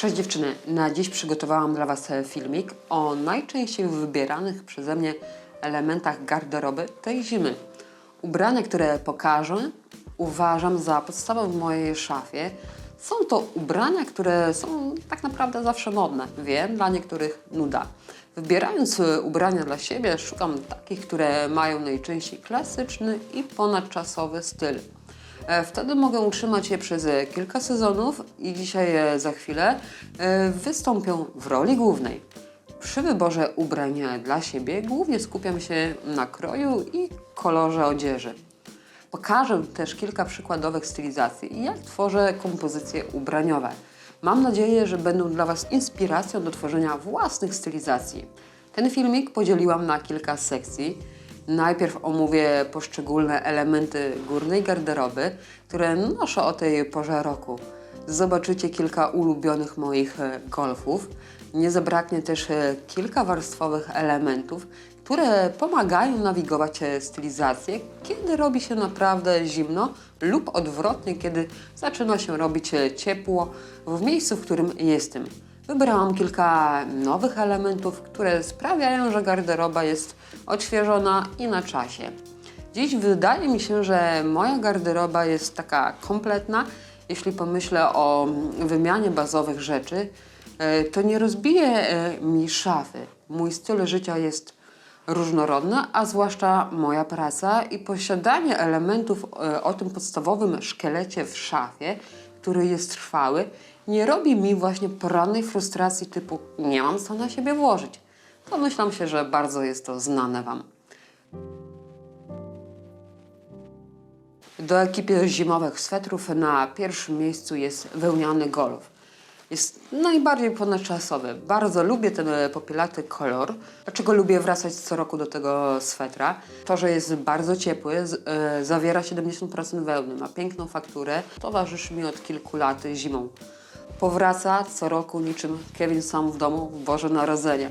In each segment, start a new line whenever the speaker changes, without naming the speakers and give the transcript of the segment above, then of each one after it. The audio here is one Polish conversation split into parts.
Cześć dziewczyny, na dziś przygotowałam dla Was e, filmik o najczęściej wybieranych przeze mnie elementach garderoby tej zimy. Ubrania, które pokażę, uważam za podstawę w mojej szafie. Są to ubrania, które są tak naprawdę zawsze modne. Wiem, dla niektórych nuda. Wybierając e, ubrania dla siebie, szukam takich, które mają najczęściej klasyczny i ponadczasowy styl. E, Wtedy mogę utrzymać je przez e, kilka sezonów i dzisiaj e, za chwilę wystąpią w roli głównej. Przy wyborze ubrań dla siebie głównie skupiam się na kroju i kolorze odzieży. Pokażę też kilka przykładowych stylizacji i jak tworzę kompozycje ubraniowe. Mam nadzieję, że będą dla Was inspiracją do tworzenia własnych stylizacji. Ten filmik podzieliłam na kilka sekcji. Najpierw omówię poszczególne elementy górnej garderoby, które noszę o tej porze roku. Zobaczycie kilka ulubionych moich e, golfów. Nie zabraknie też e, kilka warstwowych elementów, które pomagają nawigować e, stylizację, kiedy robi się naprawdę zimno lub odwrotnie, kiedy zaczyna się robić ciepło w miejscu, w którym jestem. Wybrałam kilka nowych elementów, które sprawiają, że garderoba jest odświeżona i na czasie. Dziś wydaje mi się, że moja garderoba jest taka kompletna. Jeśli pomyślę o wymianie bazowych rzeczy, e, to nie rozbije e, mi szafy. Mój styl życia jest różnorodny, a zwłaszcza moja praca i posiadanie elementów e, o tym podstawowym szkielecie w szafie, który jest trwały, nie robi mi właśnie porannej frustracji typu nie mam co na siebie włożyć. Domyślam się, że bardzo jest to znane Wam. Do ekipy zimowych swetrów na pierwszym miejscu jest wełniany golf. Jest najbardziej ponadczasowy. Bardzo lubię ten e, popielaty kolor. Dlaczego lubię wracać co roku do tego swetra? To, że jest bardzo ciepły, e, zawiera 70% wełny, ma piękną fakturę, towarzyszy mi od kilku lat zimą. Powraca co roku niczym Kevin sam w domu w Boże Narodzenie.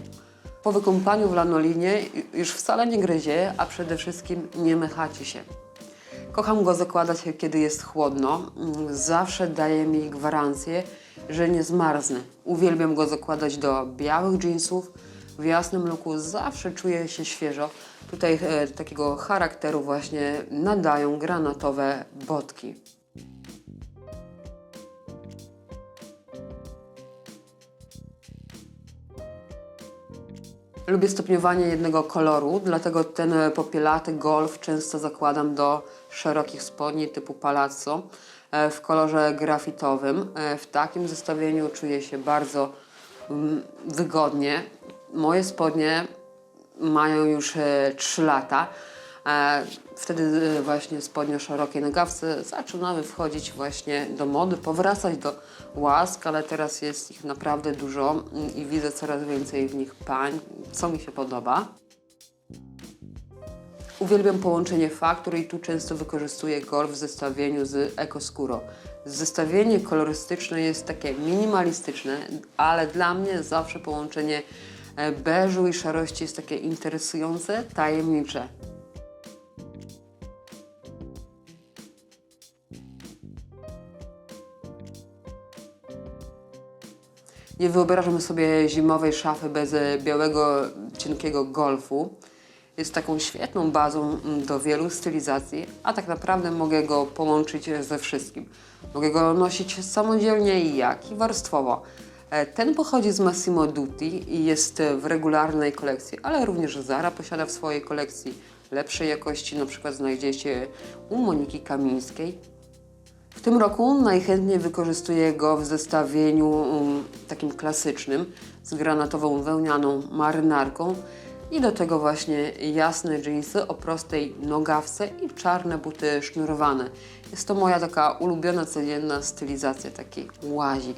Po wykąpaniu w lanolinie już wcale nie gryzie, a przede wszystkim nie mychaci się. Kocham go zakładać, kiedy jest chłodno. Zawsze daje mi gwarancję, że nie zmarznę. Uwielbiam go zakładać do białych jeansów. W jasnym luku zawsze czuję się świeżo. Tutaj e, takiego charakteru właśnie nadają granatowe botki. Lubię stopniowanie jednego koloru, dlatego ten e, popielaty golf często zakładam do szerokich spodni typu palazzo e, w kolorze grafitowym. E, W takim zestawieniu czuję się bardzo mm, wygodnie. Moje spodnie mają już 3 lata. Wtedy e, właśnie spodnie o szerokiej nogawce zaczynały wchodzić właśnie do mody, powracać do łask, ale teraz jest ich naprawdę dużo mm, i widzę coraz więcej w nich pań, co mi się podoba. Uwielbiam połączenie faktur i tu często wykorzystuję golf w zestawieniu z EcoScuro. Zestawienie kolorystyczne jest takie minimalistyczne, ale dla mnie zawsze połączenie e, beżu i szarości jest takie interesujące, tajemnicze. Nie wyobrażam sobie zimowej szafy bez e, białego, cienkiego golfu. Jest taką świetną bazą mm, do wielu stylizacji, a tak naprawdę mogę go połączyć ze wszystkim. Mogę go nosić samodzielnie jak i warstwowo. E, Ten pochodzi z Massimo Dutti i jest e, w regularnej kolekcji, ale również Zara posiada w swojej kolekcji lepszej jakości, na przykład znajdziecie u Moniki Kamińskiej. W tym roku najchętniej wykorzystuję go w zestawieniu um, takim klasycznym z granatową wełnianą marynarką i do tego właśnie jasne dżinsy o prostej nogawce i czarne buty sznurowane. Jest to moja taka ulubiona codzienna stylizacja, taki łazik.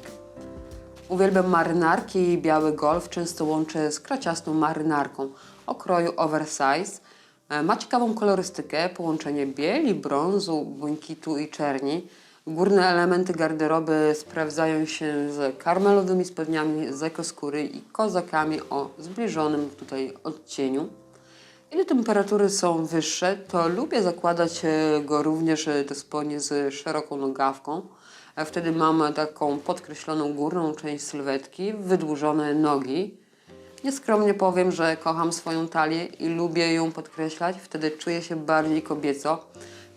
Uwielbiam marynarki i biały golf, często łączę z kraciastą marynarką o kroju oversize. E, Ma ciekawą kolorystykę, połączenie bieli, brązu, błękitu i czerni. Górne elementy garderoby sprawdzają się z karmelowymi spodniami z ekoskóry i kozakami o zbliżonym tutaj odcieniu. Ile temperatury są wyższe, to lubię zakładać e, go również e, do spodnie z szeroką nogawką. E, Wtedy mam taką podkreśloną górną część sylwetki, wydłużone nogi. Nieskromnie powiem, że kocham swoją talię i lubię ją podkreślać. Wtedy czuję się bardziej kobieco.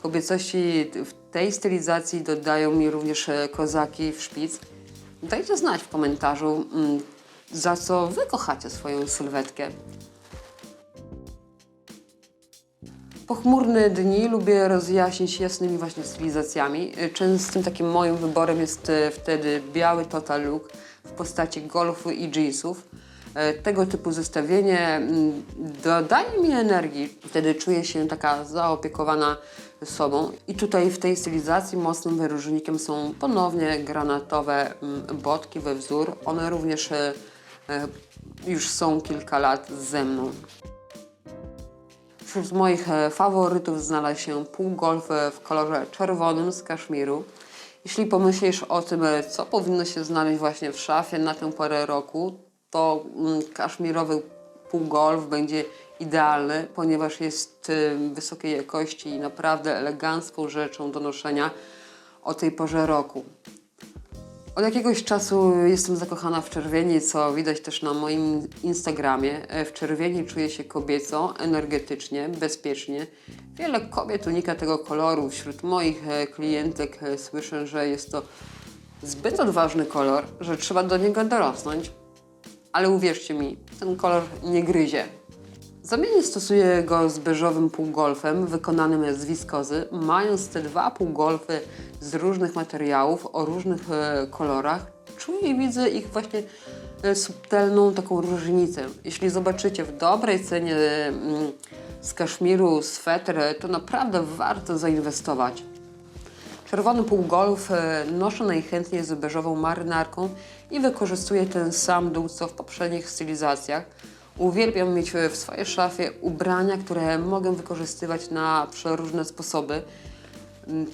Kobiecości w tej stylizacji dodają mi również e, kozaki w szpic. Dajcie znać w komentarzu, mm, za co wy kochacie swoją sylwetkę. Pochmurne dni lubię rozjaśnić jasnymi właśnie stylizacjami. Y, Częstym takim moim wyborem jest e, wtedy biały total look w postaci golfu i jeansów. E, Tego typu zestawienie mm, dodaje mi energii. Wtedy czuję się taka zaopiekowana sobą. I tutaj w tej stylizacji mocnym wyróżnikiem są ponownie granatowe mm, botki we wzór. One również e, e, już są kilka lat ze mną. Wśród moich faworytów znalazł się półgolf w kolorze czerwonym z kaszmiru. Jeśli pomyślisz o tym, co powinno się znaleźć właśnie w szafie na tę porę roku, to mm, kaszmirowy półgolf będzie idealny, ponieważ jest e, wysokiej jakości i naprawdę elegancką rzeczą do noszenia o tej porze roku. Od jakiegoś czasu jestem zakochana w czerwieni, co widać też na moim Instagramie. E, W czerwieni czuję się kobieco, energetycznie, bezpiecznie. Wiele kobiet unika tego koloru. Wśród moich e, klientek e, słyszę, że jest to zbyt odważny kolor, że trzeba do niego dorosnąć. Ale uwierzcie mi, ten kolor nie gryzie. Zamiennie stosuję go z beżowym półgolfem wykonanym z wiskozy. Mając te dwa półgolfy z różnych materiałów o różnych e, kolorach, czuję i widzę ich właśnie e, subtelną taką różnicę. Jeśli zobaczycie w dobrej cenie mm, z kaszmiru swetr, to naprawdę warto zainwestować. Czerwony półgolf e, noszę najchętniej z beżową marynarką i wykorzystuję ten sam dół co w poprzednich stylizacjach. Uwielbiam mieć w swojej szafie ubrania, które mogę wykorzystywać na przeróżne sposoby.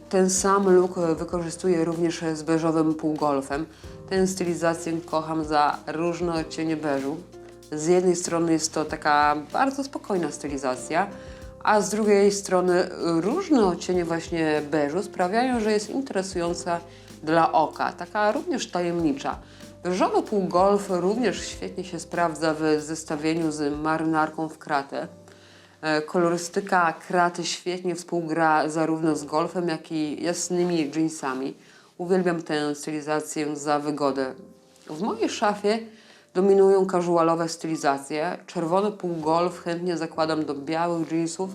Ten sam look wykorzystuję również z beżowym półgolfem. Tę stylizację kocham za różne odcienie beżu. Z jednej strony jest to taka bardzo spokojna stylizacja, a z drugiej strony różne odcienie właśnie beżu sprawiają, że jest interesująca dla oka, taka również tajemnicza. Beżowy półgolf również świetnie się sprawdza w zestawieniu z marynarką w kratę. E, Kolorystyka kraty świetnie współgra zarówno z golfem, jak i jasnymi jeansami. Uwielbiam tę stylizację za wygodę. W mojej szafie dominują casualowe stylizacje. Czerwony półgolf chętnie zakładam do białych jeansów,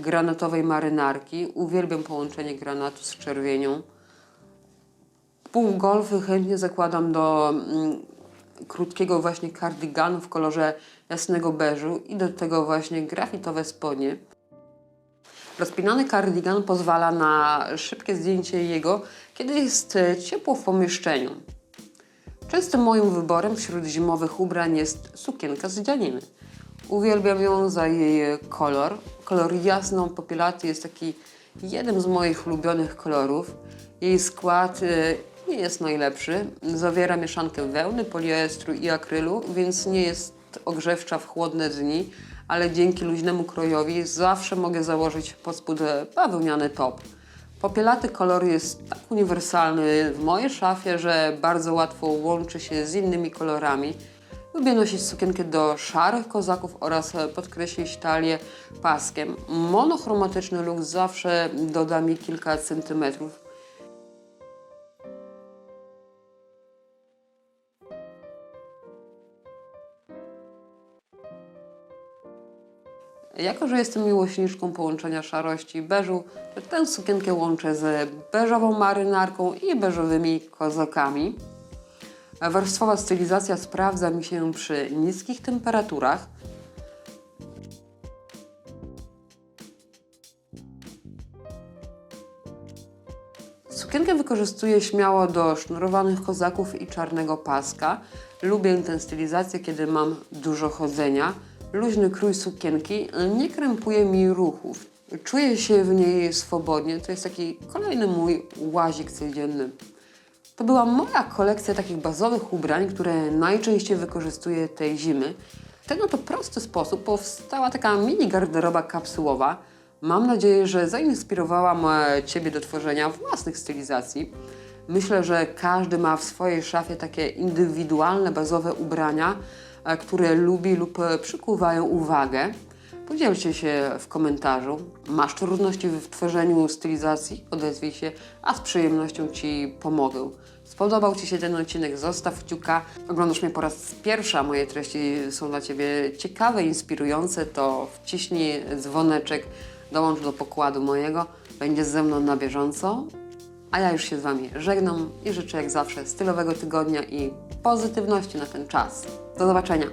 granatowej marynarki. Uwielbiam połączenie granatu z czerwienią. Półgolfy chętnie zakładam do mm, krótkiego właśnie kardyganu w kolorze jasnego beżu i do tego właśnie grafitowe spodnie. Rozpinany kardigan pozwala na szybkie zdjęcie jego, kiedy jest e, ciepło w pomieszczeniu. Częstym moim wyborem wśród zimowych ubrań jest sukienka z dzianiny. Uwielbiam ją za jej kolor. Kolor jasno-popielaty jest taki jednym z moich ulubionych kolorów. Jej skład e, nie jest najlepszy. Zawiera mieszankę wełny, poliestru i akrylu, więc nie jest ogrzewcza w chłodne dni, ale dzięki luźnemu krojowi zawsze mogę założyć pod spód bawełniany top. Popielaty kolor jest tak uniwersalny w mojej szafie, że bardzo łatwo łączy się z innymi kolorami. Lubię nosić sukienkę do szarych kozaków oraz podkreślić talię paskiem. Monochromatyczny look zawsze doda mi kilka centymetrów. Jako, że jestem miłośniczką połączenia szarości i beżu, tę sukienkę łączę z beżową marynarką i beżowymi kozakami. Warstwowa stylizacja sprawdza mi się przy niskich temperaturach. Sukienkę wykorzystuję śmiało do sznurowanych kozaków i czarnego paska. Lubię tę stylizację, kiedy mam dużo chodzenia. Luźny krój sukienki nie krępuje mi ruchów. Czuję się w niej swobodnie. To jest taki kolejny mój łazik codzienny. To była moja kolekcja takich bazowych ubrań, które najczęściej wykorzystuję tej zimy. W ten oto prosty sposób powstała taka mini garderoba kapsułowa. Mam nadzieję, że zainspirowałam Ciebie do tworzenia własnych stylizacji. Myślę, że każdy ma w swojej szafie takie indywidualne, bazowe ubrania, które lubi lub e, przykuwają uwagę. Podzielcie się w komentarzu. Masz trudności w tworzeniu stylizacji? Odezwij się, a z przyjemnością Ci pomogę. Spodobał Ci się ten odcinek? Zostaw kciuka. Oglądasz mnie po raz pierwszy, a moje treści są dla Ciebie ciekawe, inspirujące, to wciśnij dzwoneczek, dołącz do pokładu mojego. Będziesz ze mną na bieżąco. A ja już się z Wami żegnam i życzę jak zawsze stylowego tygodnia i pozytywności na ten czas. Do zobaczenia.